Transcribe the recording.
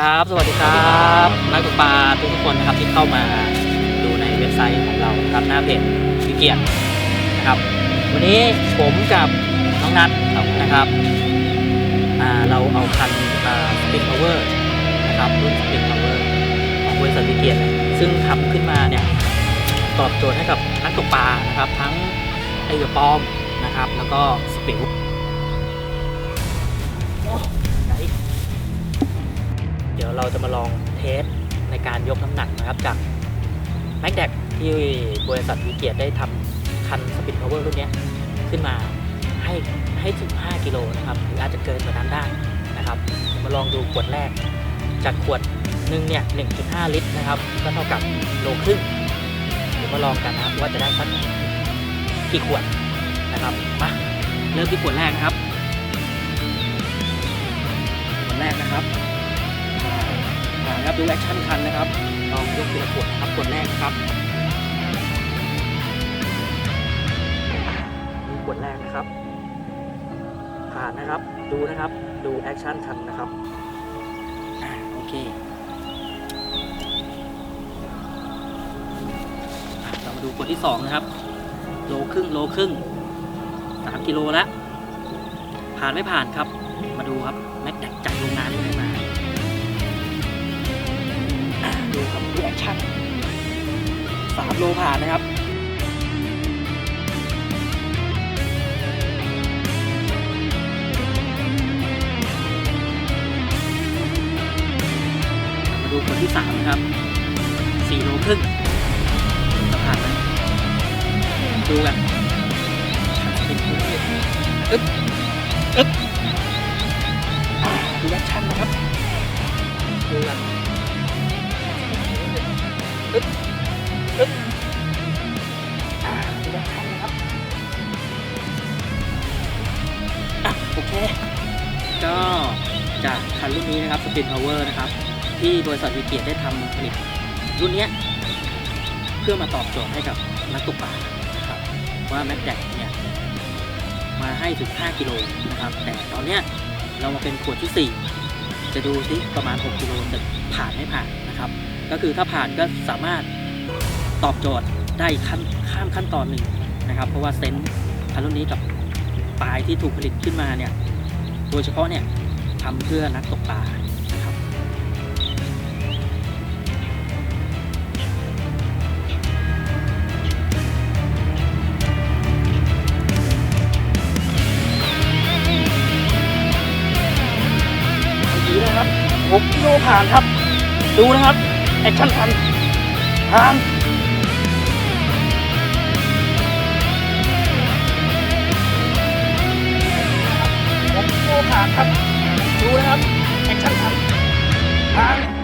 ครับ สวัสดีครับนักตกปลาทุกคนนะครับที่เข้ามาดูในเว็บไซต์ของเราครับหน้าเพจวิเกียรตินะครับ วันนี้ผมกับน้องนัทนะครับเราเอาคันสปินพาวเวอร์นะครับรุ่นสปินพาวเวอร์ของบริษัทวิเกียรติซึ่งทำขึ้นมาเนี่ยตอบโจทย์ให้กับนักตกปลานะครับ ทั้งไอเรือปอมนะครับ แล้วก็สปิลโอ้ไหน ยวเราจะมาลองเทสในการยกน้ำหนักนะครับจากแม็กแดกที่บริษัทวิเกียรติได้ทำคันสปินพาวเวอร์รุ่นนี้ขึ้นมาให้ให้ถึง 5 กิโลนะครับหรืออาจจะเกินกว่านั้นได้นะครับ มาลองดูขวดแรก จากขวดหนึ่งเนี่ย1.5 ลิตรนะครับ ก็เท่ากับโลครึ่งเดี๋ยวมาลองกันนะครับว่าจะได้สักกี่ขวดนะครับมาเริ่มที่ขวดแรกนะครับ ดูแอคชั่นคันนะครับลองยกทีละขวดครับขวดแรกครับนี่ขวดแรกนะครับผ่านนะครับดูนะครับดูแอคชั่นคันนะครับอโอเคอะเรามาดูขวดที่สองนะครับ โลครึ่งโลครึ่งสามกิโลแล้วผ่านไม่ผ่านครับ มาดูครับแม็กแดกจากโรงงานที่ให้ม โลผ่านนะครับมาดูคนที่สามนะครับสี่โลครึ่งจะผ่านไหมดูกันอึ๊บอึ๊บอ่าดูแอคชั่นนะครับ จากคันรุ่นนี้นะครับ Spin Power นะครับ ที่บริษัทวิเกียรได้ทำผลิตรุ่นนี้เพื่อมาตอบโจทย์ให้กับนักตกปลานะครับว่าแม็กแดกเนี่ยมาให้ถึง 5 กิโลนะครับ แต่ตอนเนี้ยเรามาเป็นขวดที่ 4 จะดูซิประมาณ 6 กิโลจะผ่านไม่ผ่านนะครับ ก็คือถ้าผ่านก็สามารถตอบโจทย์ได้ขั้นข้ามขั้นตอนหนึ่งนะครับ เพราะว่าเซนส์คันรุ่นนี้กับปลายที่ถูกผลิตขึ้นมาเนี่ยโดยเฉพาะเนี่ย ทำเพื่อนักตกปลานะครับ ดีนะครับ6กิโลผ่านครับ ดูนะครับ แอคชั่นทันทางผมโตผ่านครับ ทาง